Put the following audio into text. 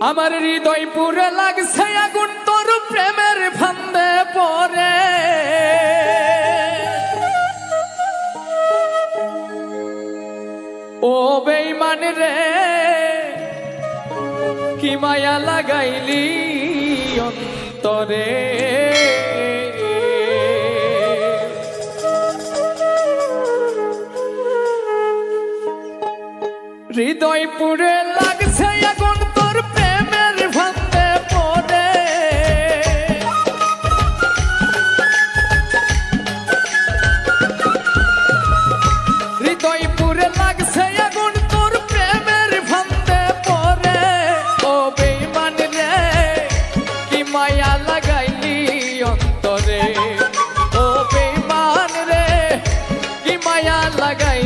আমার হৃদয় পুরে লাগছে আগুন, তোর প্রেমের ফান্দে পরে ও বেইমান রে, কি মায়া লাগাইলি অন্তরে? হৃদয় পুরে মায়া লাগাইলি অন্তরে। ও বেমান রে কি মায়া লাগাই